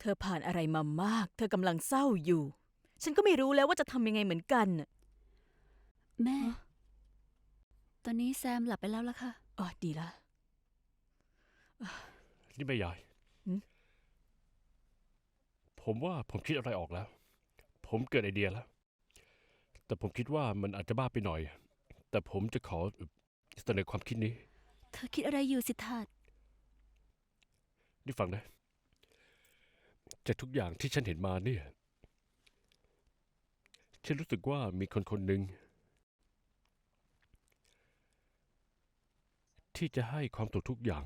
เธอผ่านอะไรมามาก เธอกำลังเศร้าอยู่ ฉันก็ไม่รู้แล้วว่าจะทำยังไงเหมือนกันน่ะแม่ ตอนนี้แซมหลับไปแล้วล่ะค่ะ อ๋อดีละ นี่แม่ยาย หืม ผมว่าผมคิดอะไรออกแล้ว ผมเกิดไอเดียแล้ว แต่ผมคิดว่ามันอาจจะบ้าไปหน่อย แต่ผมจะขอเสนอความคิดนี้ เธอคิดอะไรอยู่สิทธาตนี่ฟังนะ จากทุกอย่างที่ฉันเห็นมาเนี่ย ฉันรู้สึกว่ามีคนคนหนึ่ง ที่จะให้ความสุขทุกอย่าง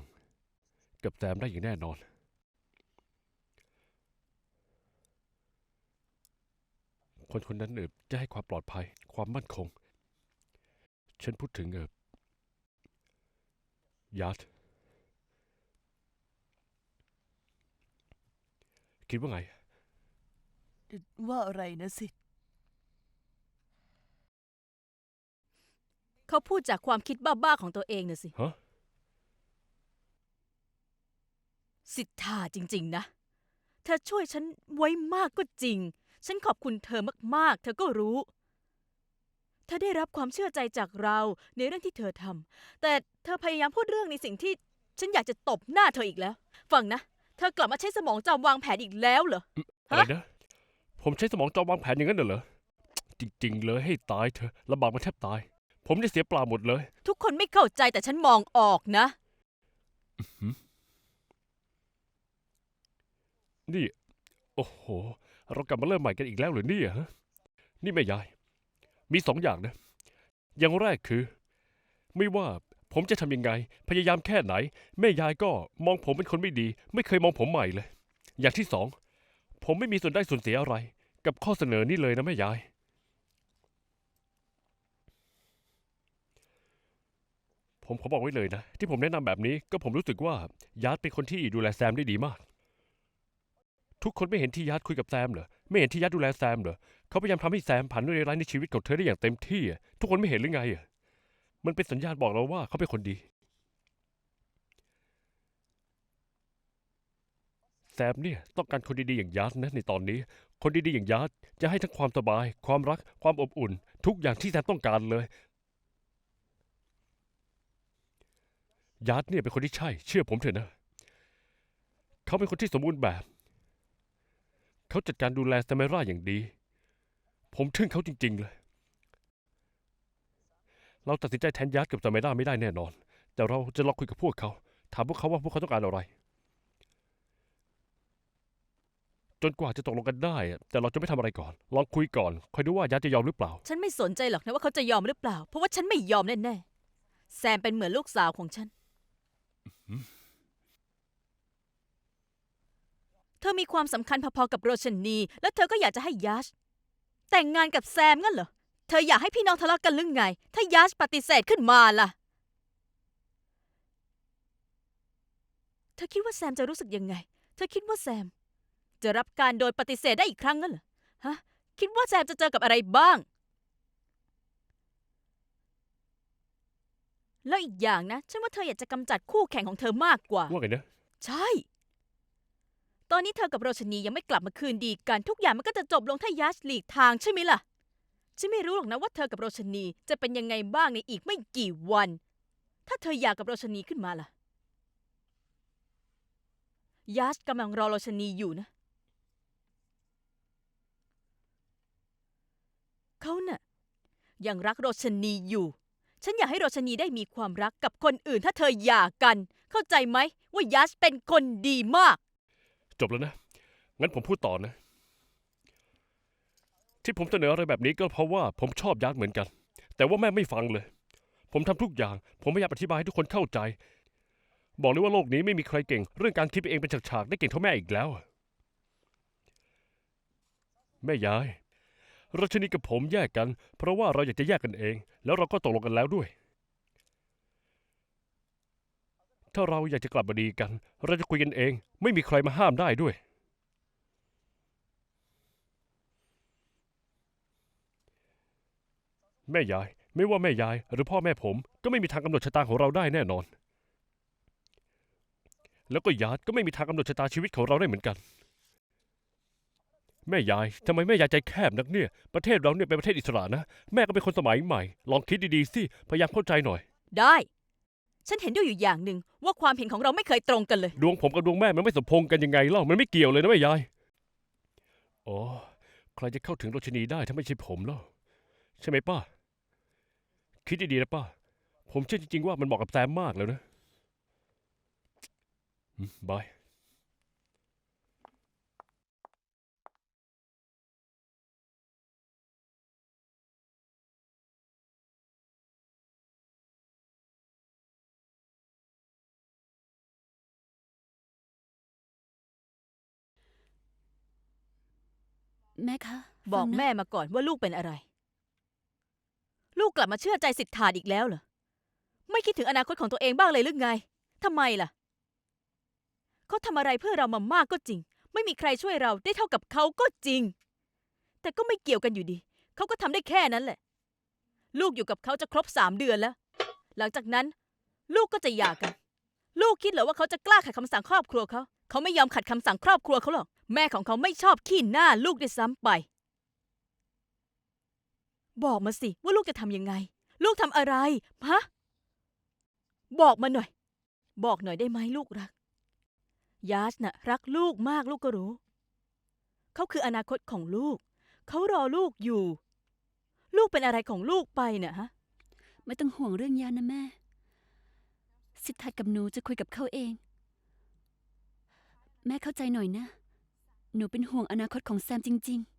กับแซมได้อย่างแน่นอน คนคนนั้นเออจะให้ความปลอดภัย ความมั่นคง ฉันพูดถึงเออยัด คิดว่าไง ว่าอะไรนะสิเขาพูดจากความคิดบ้าๆของตัวเองน่ะสิ ฮะ สิทธาจริง ๆ นะ เธอช่วยฉันไว้มากก็จริง ฉันขอบคุณเธอมาก ๆ เธอก็รู้ เธอได้รับความเชื่อใจจากเราในเรื่องที่เธอทำแต่เธอพยายามพูดเรื่องในสิ่งที่ ฉันอยากจะตบหน้าเธออีกแล้ว ฟังนะ เธอกลับมาใช้สมองจำวางแผนอีกแล้วเหรอ อะไรนะ ผมใช้สมองจอมวางแผนอย่างนั้นน่ะเหรอ จริง ๆ เลยให้ตายเธอะลำบากมาแทบตาย ผมได้เสียเปล่าหมดเลย ทุกคนไม่เข้าใจแต่ฉันมองออกนะ นี่ โอ้โห เรากลับมาเริ่มใหม่กันอีกแล้วเหรือเนี่ยฮะ นี่แม่ยาย มีสองอย่างนะ อย่างแรกคือ ไม่ว่า ผมจะทำยังไง พยายามแค่ไหน แม่ยายก็มองผมเป็นคนไม่ดี ไม่เคยมองผมใหม่เลย อย่างที่สอง ผมไม่มีส่วนได้ส่วนเสียอะไร กับข้อเสนอนี้เลยนะแม่ยาย ผมขอบอกไว้เลยนะ ที่ผมแนะนำแบบนี้ก็ผมรู้สึกว่ายัดเป็นคนที่ดูแลแซมได้ดีมาก ทุกคนไม่เห็นที่ยัดคุยกับแซมเหรอไม่เห็นที่ยัดดูแลแซมเหรอเขาพยายามทำให้แซมผ่านด้วยร้ายในชีวิตของเธอได้อย่างเต็มที่อะทุกคนไม่เห็นหรือไงอะ มันเป็นสัญญาณบอกเราว่าเขาเป็นคนดี แซมเนี่ยต้องการคนดีๆอย่างยัดนะในตอนนี้ คนดีๆอย่างยัดจะให้ทั้งความสบาย ความรัก ความอบอุ่น ทุกอย่างที่แซมต้องการเลยยัดเนี่ยเป็นคนที่ใช่ เชื่อผมเถอะนะ เขาเป็นคนที่สมบูรณ์แบบ เขาจัดการดูแลซาเมร่าอย่างดี ผมทึ่งเขาจริง ๆ เลย เราตัดสินใจแทนยัดกับซาเมร่าไม่ได้แน่นอน แต่เราจะลองคุยกับพวกเขา ถามพวกเขาว่าพวกเขาต้องการอะไร จนกว่าจะตกลงกันได้ แต่เราจะไม่ทำอะไรก่อน ลองคุยก่อนคอยดูว่ายัดจะยอมหรือเปล่า ฉันไม่สนใจหรอกนะว่าเขาจะยอมหรือเปล่า เพราะว่าฉันไม่ยอมแน่ๆ แซมเป็นเหมือนลูกสาวของฉัน เธอมีความสำคัญพอๆกับโรชนี และเธอก็อยากจะให้ยัชแต่งงานกับแซมงั้นเหรอ เธออยากให้พี่น้องทะเลาะกันหรือไง ถ้ายัชปฏิเสธขึ้นมาล่ะ เธอคิดว่าแซมจะรู้สึกยังไง เธอคิดว่าแซม จะรับการโดยปฏิเสธได้อีกครั้งงั้นเหรอ ฮะ คิดว่าแซมจะเจอกับอะไรบ้าง แล้วอีกอย่างนะ ฉันว่าเธออยากจะกำจัดคู่แข่งของเธอมากกว่า ว่าไงนะ ใช่ ตอนนี้เธอกับโรชนียังไม่กลับมาคืนดีกัน ทุกอย่างมันก็จะจบลงถ้ายัสหลีกทางใช่ไหมล่ะ ฉันไม่รู้หรอกนะว่าเธอกับโรชนีจะเป็นยังไงบ้างในอีกไม่กี่วัน ถ้าเธออยากกับโรชนีขึ้นมาล่ะ ยัสกำลังรอโรชนีอยู่นะ เขาน่ะยังรักโรชนีอยู่ ฉันอยากให้โรชนีได้มีความรักกับคนอื่น ถ้าเธอหย่ากัน เข้าใจไหมว่ายัสเป็นคนดีมาก จบแล้วนะ งั้นผมพูดต่อนะ ที่ผมเสนออะไรแบบนี้ก็เพราะว่าผมชอบยัดเหมือนกัน แต่ว่าแม่ไม่ฟังเลย ผมทำทุกอย่าง ผมพยายามอธิบายให้ทุกคนเข้าใจ บอกเลยว่าโลกนี้ไม่มีใครเก่ง เรื่องการคิดเองเป็นฉากๆได้เก่งเท่าแม่อีกแล้ว แม่ยายรัชนีกับผมแยกกัน เพราะว่าเราอยากจะแยกกันเอง แล้วเราก็ตกลงกันแล้วด้วย ถ้าเราอยากจะกลับมาดีกัน เราจะคุยกันเอง ไม่มีใครมาห้ามได้ด้วย แม่ยาย ไม่ว่าแม่ยาย หรือพ่อแม่ผม ก็ไม่มีทางกำหนดชะตาของเราได้แน่นอน แล้วก็ยาดก็ไม่มีทางกำหนดชะตาชีวิตของเราได้เหมือนกัน แม่ยายทำไมแม่ยายใจแคบนักเนี่ย ประเทศเราเนี่ยเป็นประเทศอิสระนะ แม่ก็เป็นคนสมัยใหม่ ลองคิดดีๆสิ พยายามเข้าใจหน่อย ได้ ฉันเห็นด้วยอยู่อย่างหนึ่งว่าความเห็นของเราไม่เคยตรงกันเลย ดวงผมกับดวงแม่มันไม่สมพงษ์กันยังไงเล่า มันไม่เกี่ยวเลยนะแม่ยาย อ๋อ ใครจะเข้าถึงโรชนีได้ถ้าไม่ใช่ผมเล่าใช่ไหมป้า คิดดีๆนะป้า ผมเชื่อจริงๆว่ามันเหมาะกับแซมมากแล้วนะอืมบาย แม่คะบอกฟังนะ แม่มาก่อนว่าลูกเป็นอะไรลูก กลับมาเชื่อใจสิทธาอีกแล้วเหรอ ไม่คิดถึงอนาคตของตัวเองบ้างเลยหรือไง ทำไมล่ะ เขาทำอะไรเพื่อเรามามากก็จริง ไม่มีใครช่วยเราได้เท่ากับเขาก็จริง แต่ก็ไม่เกี่ยวกันอยู่ดี เขาก็ทำได้แค่นั้นแหละ ลูกอยู่กับเขาจะครบสามเดือนแล้ว หลังจากนั้น ลูกก็จะหย่ากัน ลูกคิดเหรอว่าเขาจะกล้าขัดคำสั่งครอบครัวเขา เขาไม่ยอมขัดคำสั่งครอบครัวเขาหรอก แม่ของเขาไม่ชอบขี้หน้าลูกด้วยซ้ำไป บอกมาสิว่าลูกจะทำยังไง ลูกทำอะไรฮะบอกมาหน่อย บอกหน่อยได้ไหมลูกรัก ยาสน่ะรักลูกมากลูกก็รู้ เขาคืออนาคตของลูก เขารอลูกอยู่ ลูกเป็นอะไรของลูกไปเนี่ยฮะ ไม่ต้องห่วงเรื่องยานะแม่ สิทธัตกับหนูจะคุยกับเขาเอง แม่เข้าใจหน่อยนะ หนูเป็นห่วงอนาคตของแซมจริง ๆ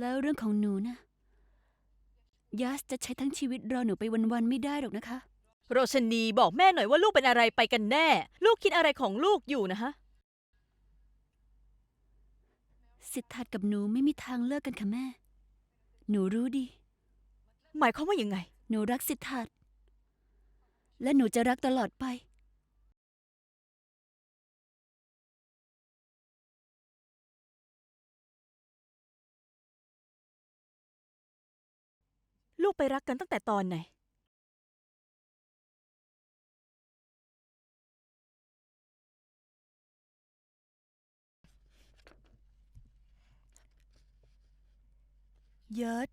แล้วเรื่องของหนูนะยาสจะใช้ทั้งชีวิตรอหนูไปวันๆไม่ได้หรอกนะคะ โรชนีบอกแม่หน่อยว่าลูกเป็นอะไรไปกันแน่ ลูกคิดอะไรของลูกอยู่นะฮะ สิทธัตถ์กับหนูไม่มีทางเลิกกันค่ะแม่ หนูรู้ดี หมายความว่ายังไง หนูรักสิทธัตถ์และหนูจะรักตลอดไป ลูกไปรักกันตั้งแต่ตอนไหนเยิร์ด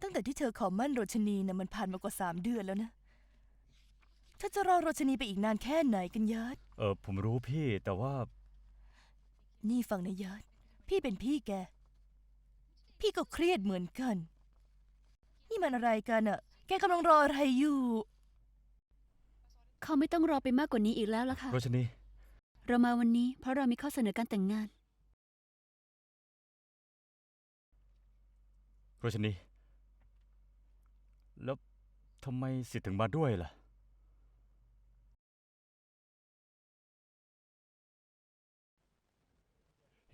ตั้งแต่ที่เธอขอมั่นโรชนีนะ่ะมันผ่านมากว่าสามเดือนแล้วนะเธอจะรอโรชนีไปอีกนานแค่ไหนกันเยิร์ดเออผมรู้พี่แต่ว่า นี่ฟังนะเยิร์ดพี่เป็นพี่แก พี่ก็เครียดเหมือนกัน นี่มันอะไรกันอะแกกำลังรออะไรอยู่ เขาไม่ต้องรอไปมากกว่านี้อีกแล้วล่ะค่ะ โรชนี เรามาวันนี้เพราะเรามีข้อเสนอการแต่งงาน โรชนี แล้วทำไมสิทธิ์ถึงมาด้วยล่ะ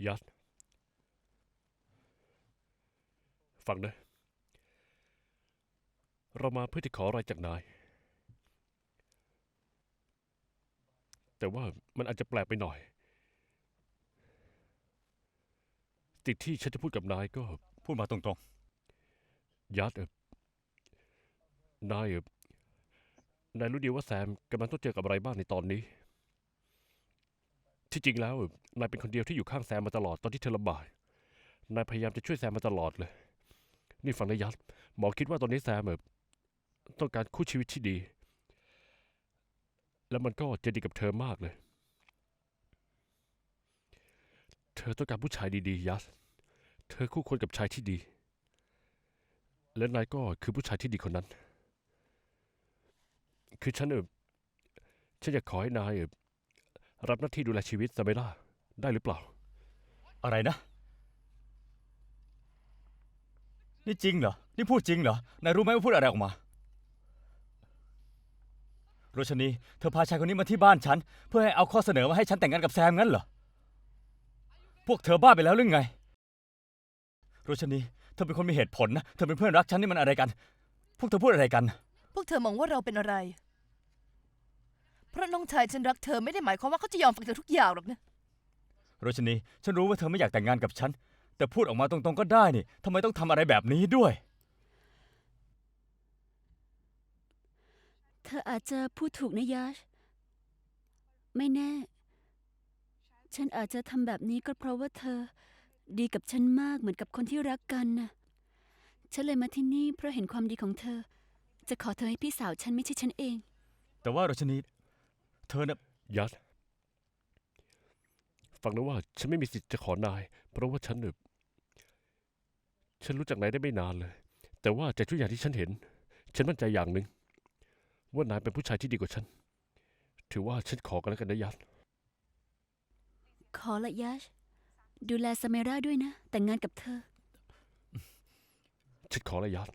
ยัดฟังนะ เรามาเพื่อที่ขออะไรจากนาย แต่ว่ามันอาจจะแปลกไปหน่อยสิ่งที่ฉันจะพูดกับนายก็ พูดมาตรงยัดเออนายเออนายรู้ดีว่าแซมกำลังต้องเจอกับอะไรบ้างในตอนนี้ ที่จริงแล้วเออนายเป็นคนเดียวที่อยู่ข้างแซมมาตลอดตอนที่เธอลำบากนายพยายามจะช่วยแซมมาตลอดเลย นี่ฟังนะยัดหมอคิดว่าตอนนี้แซมเออ ต้องการคู่ชีวิตที่ดี แล้วมันก็จะดีกับเธอมากเลย เธอต้องการผู้ชายดีๆยัส เธอคู่ควรกับชายที่ดี และนายก็คือผู้ชายที่ดีคนนั้น คือฉันเออฉันอยากขอให้นายเออรับหน้าที่ดูแลชีวิตซาเบล่าได้หรือเปล่า อะไรนะ นี่จริงเหรอ นี่พูดจริงเหรอ นายรู้ไหมว่าพูดอะไรออกมา โรชนีเธอพาชายคนนี้มาที่บ้านฉัน เพื่อให้เอาข้อเสนอมาให้ฉันแต่งงานกับแซมงั้นเหรอ พวกเธอบ้าไปแล้วหรือไง โรชนีเธอเป็นคนมีเหตุผลนะ เธอเป็นเพื่อนรักฉันนี่มันอะไรกัน พวกเธอพูดอะไรกัน พวกเธอมองว่าเราเป็นอะไร เพราะน้องชายฉันรักเธอไม่ได้หมายความว่าเขาจะยอมฟังเธอทุกอย่างหรอกนะ โรชนีฉันรู้ว่าเธอไม่อยากแต่งงานกับฉัน แต่พูดออกมาตรงๆก็ได้นี่ทำไมต้องทำอะไรแบบนี้ด้วย เธออาจจะพูดถูกนะยัชไม่แน่ ฉันอาจจะทำแบบนี้ก็เพราะว่าเธอ ดีกับฉันมากเหมือนกับคนที่รักกันน่ะฉันเลยมาที่นี่เพราะเห็นความดีของเธอ จะขอเธอให้พี่สาวฉันไม่ใช่ฉันเอง แต่ว่าโรชนีเธอน่ะยัดฟังนะว่าฉันไม่มีสิทธิ์จะขอนาย เพราะว่าฉันเนี่ยฉันรู้จักนายได้ไม่นานเลย แต่ว่าจากทุกอย่างที่ฉันเห็น ฉันมั่นใจอย่างหนึ่ง ว่านายเป็นผู้ชายที่ดีกว่าฉัน ถือว่าฉันขอกันแล้วกันนะยัดขอละยัชดูแลซาเมราด้วยนะ แต่งงานกับเธอ ฉันขอละยัด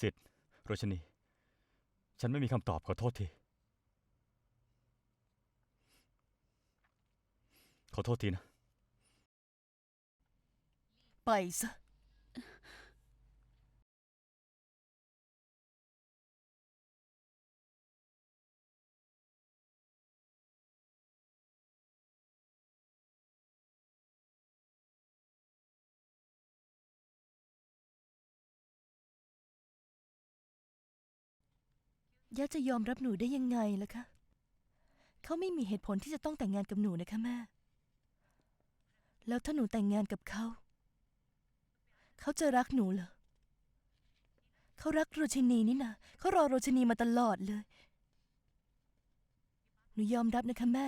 สิทธิ์โรชนี ฉันไม่มีคำตอบขอโทษที ขอโทษทีนะ ไปซะ ย่าจะยอมรับหนูได้ยังไงล่ะคะ เขาไม่มีเหตุผลที่จะต้องแต่งงานกับหนูนะคะแม่ แล้วถ้าหนูแต่งงานกับเขา เขาจะรักหนูเหรอ เขารักโรชินีนี่นะเขารอโรชินีมาตลอดเลย หนูยอมรับนะคะแม่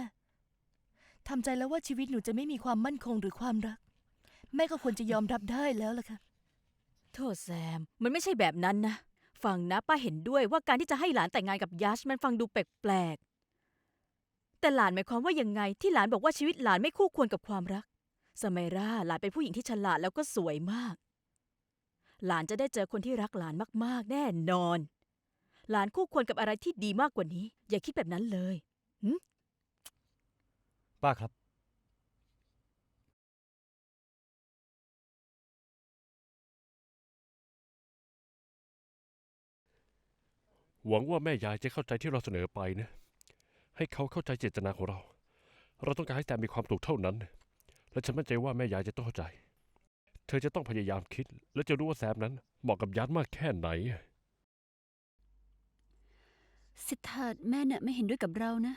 ทำใจแล้วว่าชีวิตหนูจะไม่มีความมั่นคงหรือความรัก แม่ก็ควรจะยอมรับได้แล้วล่ะค่ะ โทษแซม มันไม่ใช่แบบนั้นนะ ฟังนะ ป้าเห็นด้วยว่าการที่จะให้หลานแต่งงานกับยัชมันฟังดูแปลกๆ แต่หลานหมายความว่ายังไงที่หลานบอกว่าชีวิตหลานไม่คู่ควรกับความรัก สมัยราหลานเป็นผู้หญิงที่ฉลาดแล้วก็สวยมาก หลานจะได้เจอคนที่รักหลานมากๆ แน่นอน หลานคู่ควรกับอะไรที่ดีมากกว่านี้ อย่าคิดแบบนั้นเลยป้าครับ หวังว่าแม่ยายจะเข้าใจที่เราเสนอไปนะ ให้เขาเข้าใจเจตนาของเรา เราต้องการให้แซมมีความสุขเท่านั้น และฉันมั่นใจว่าแม่ยายจะต้องเข้าใจ เธอจะต้องพยายามคิด และจะรู้ว่าแซมนั้นเหมาะกับยัดมากแค่ไหน สิทธาตแม่เน่ะไม่เห็นด้วยกับเรานะ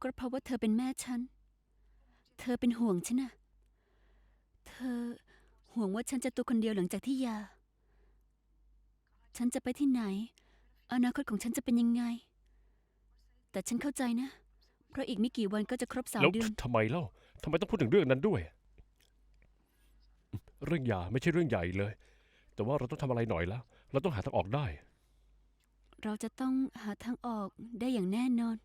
ก็เพราะว่าเธอเป็นแม่ฉัน เธอเป็นห่วงฉันนะเธอห่วงว่าฉันจะตัวคนเดียวหลังจากที่ยา ฉันจะไปที่ไหน อนาคตของฉันจะเป็นยังไง แต่ฉันเข้าใจนะ เพราะอีกไม่กี่วันก็จะครบสามแล้วเดือน ทำไมเล่าทำไมต้องพูดถึงเรื่องนั้นด้วย เรื่องหย่าไม่ใช่เรื่องใหญ่เลย แต่ว่าเราต้องทำอะไรหน่อยแล้ว เราต้องหาทางออกได้ เราจะต้องหาทางออกได้อย่างแน่นอน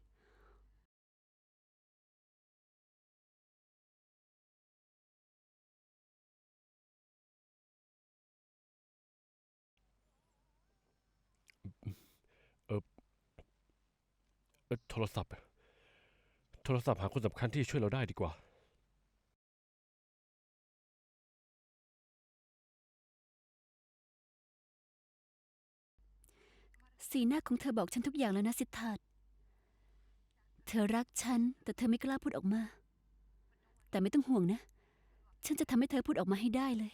โทรศัพท์ โทรศัพท์หาคนสำคัญที่ช่วยเราได้ดีกว่าสีหน้าของเธอบอกฉันทุกอย่างแล้วนะสิทธาตเธอรักฉัน แต่เธอไม่กล้าพูดออกมา แต่ไม่ต้องห่วงนะ ฉันจะทำให้เธอพูดออกมาให้ได้เลย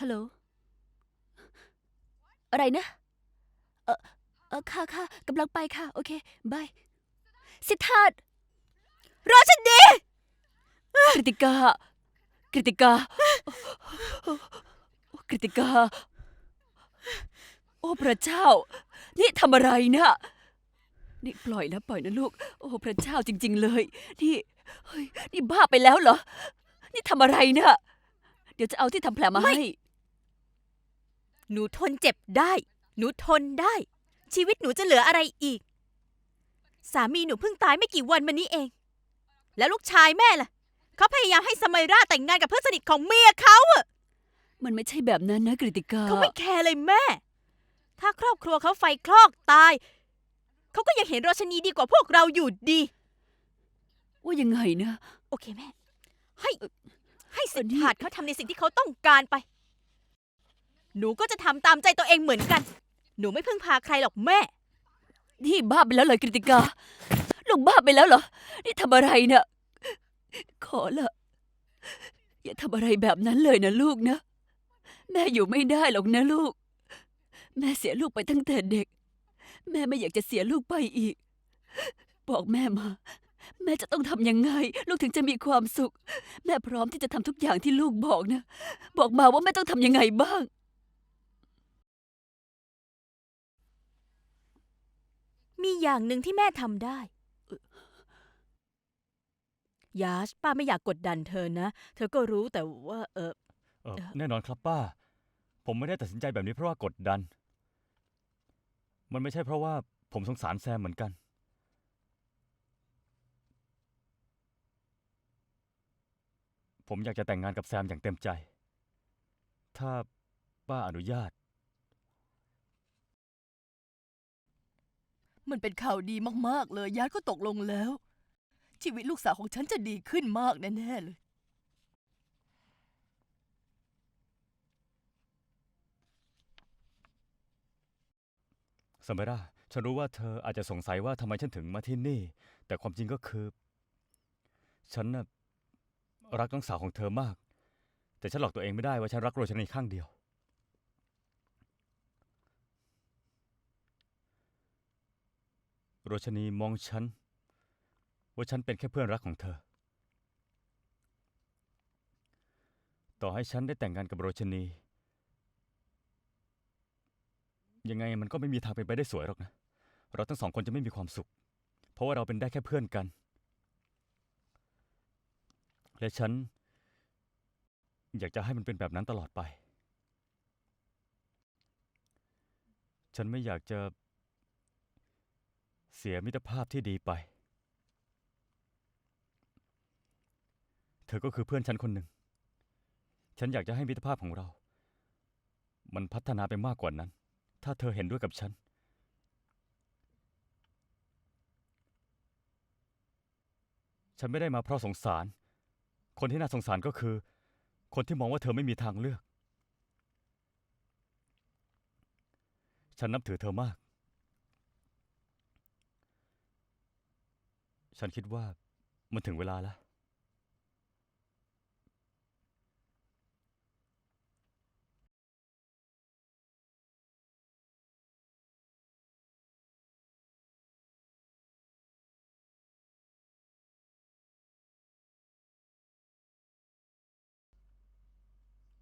ฮัลโหล อะไรนะ เออเออค่ะค่ะกำลังไปค่ะ โอเค บาย สิทธาตรอฉันดีกริติกากริติกา กริติกา โอ้พระเจ้า นี่ทำอะไรนะนี่ปล่อยนะปล่อยนะลูก โอ้พระเจ้าจริง ๆ เลย นี่เฮ้ยนี่บ้าไปแล้วเหรอ นี่ทำอะไรนะเดี๋ยวจะเอาที่ทำแผลมาให้ หนูทนเจ็บได้ หนูทนได้ ชีวิตหนูจะเหลืออะไรอีก สามีหนูเพิ่งตายไม่กี่วันมานี้เอง แล้วลูกชายแม่ล่ะ เขาพยายามให้สมัยราแต่งงานกับเพื่อนสนิทของเมียเขาอะมันไม่ใช่แบบนั้นนะกริติกา เขาไม่แคร์เลยแม่ ถ้าครอบครัวเขาไฟคลอกตาย เขาก็ยังเห็นโรชนีดีกว่าพวกเราอยู่ดี ว่ายังไงนะ โอเคแม่ ให้ให้สิทเออนี่ธาตเขาทำในสิ่งที่เขาต้องการไป หนูก็จะทำตามใจตัวเองเหมือนกัน หนูไม่พึ่งพาใครหรอกแม่ นี่บ้าไปแล้วเลยกฤติกาลูกบ้าไปแล้วเหรอ นี่ทำอะไรเนะ่ะขอละอย่าทำอะไรแบบนั้นเลยนะลูกนะ แม่อยู่ไม่ได้หรอกนะลูก แม่เสียลูกไปตั้งแต่เด็ก แม่ไม่อยากจะเสียลูกไปอีก บอกแม่มา แม่จะต้องทำยังไง ลูกถึงจะมีความสุข แม่พร้อมที่จะทำทุกอย่างที่ลูกบอกนะ บอกมาว่าแม่ต้องทำยังไงบ้าง มีอย่างหนึ่งที่แม่ทำได้ ยาชป้าไม่อยากกดดันเธอนะ เธอก็รู้แต่ว่าเออ เออเอ่อ แน่นอนครับป้า ผมไม่ได้ตัดสินใจแบบนี้เพราะว่ากดดัน มันไม่ใช่เพราะว่าผมสงสารแซมเหมือนกัน ผมอยากจะแต่งงานกับแซมอย่างเต็มใจ ถ้าป้าอนุญาต มันเป็นข่าวดีมาก ๆ เลยญาติก็ตกลงแล้ว ชีวิตลูกสาวของฉันจะดีขึ้นมากแน่ ๆ เลย สมัยราฉันรู้ว่าเธออาจจะสงสัยว่าทำไมฉันถึงมาที่นี่ แต่ความจริงก็คือ ฉันน่ะ รักน้องสาวของเธอมาก แต่ฉันหลอกตัวเองไม่ได้ว่าฉันรักโรชนีข้างเดียว โรชนีมองฉัน ว่าฉันเป็นแค่เพื่อนรักของเธอ ต่อให้ฉันได้แต่งงานกับโรชนี ยังไงมันก็ไม่มีทางเป็นไปได้สวยหรอกนะ เราทั้งสองคนจะไม่มีความสุข เพราะว่าเราเป็นได้แค่เพื่อนกัน และฉัน อยากจะให้มันเป็นแบบนั้นตลอดไป ฉันไม่อยากจะเสียมิตรภาพที่ดีไป เธอก็คือเพื่อนฉันคนหนึ่ง ฉันอยากจะให้มิตรภาพของเรา มันพัฒนาไปมากกว่านั้น ถ้าเธอเห็นด้วยกับฉัน ฉันไม่ได้มาเพราะสงสาร คนที่น่าสงสารก็คือ คนที่มองว่าเธอไม่มีทางเลือก ฉันนับถือเธอมาก ฉันคิดว่ามันถึงเวลาแล้ว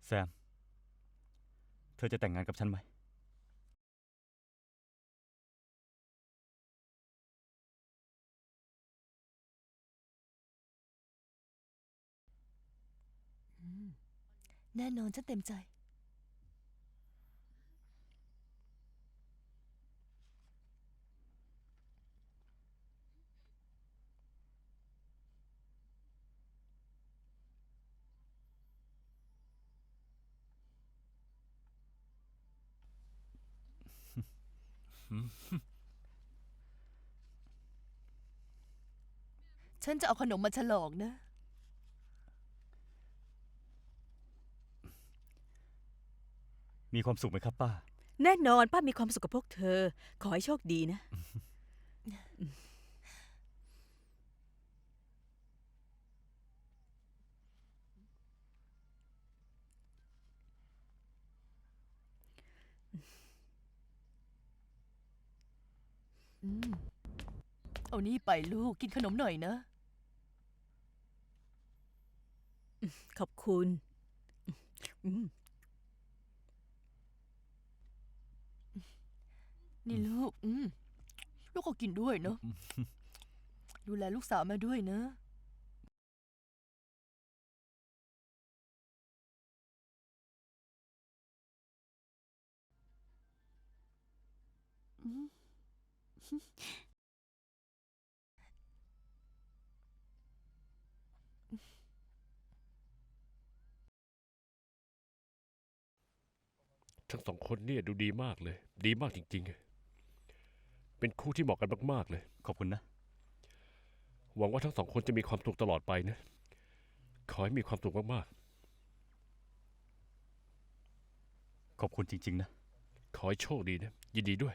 แซม เธอจะแต่งงานกับฉันไหม แน่นอนฉันเต็มใจ ฉันจะเอาขนมมาฉลองนะ มีความสุขไหมครับป้า แน่นอนป้ามีความสุขกับพวกเธอ ขอให้โชคดีนะ อืมเอานี่ไปลูกกินขนมหน่อยนะ ขอบคุณอืมนี่ลูก อืม ลูกก็กินด้วยเนาะ ดูแลลูกสาวมาด้วยนะ ทั้งสองคนเนี่ยดูดีมากเลย ดีมากจริงๆ เป็นคู่ที่เหมาะกันมากๆเลย ขอบคุณนะ หวังว่าทั้งสองคนจะมีความสุขตลอดไปนะ ขอให้มีความสุขมากขอบคุณจริง ๆ นะๆขอให้โชคดีนะ ยินดีด้วย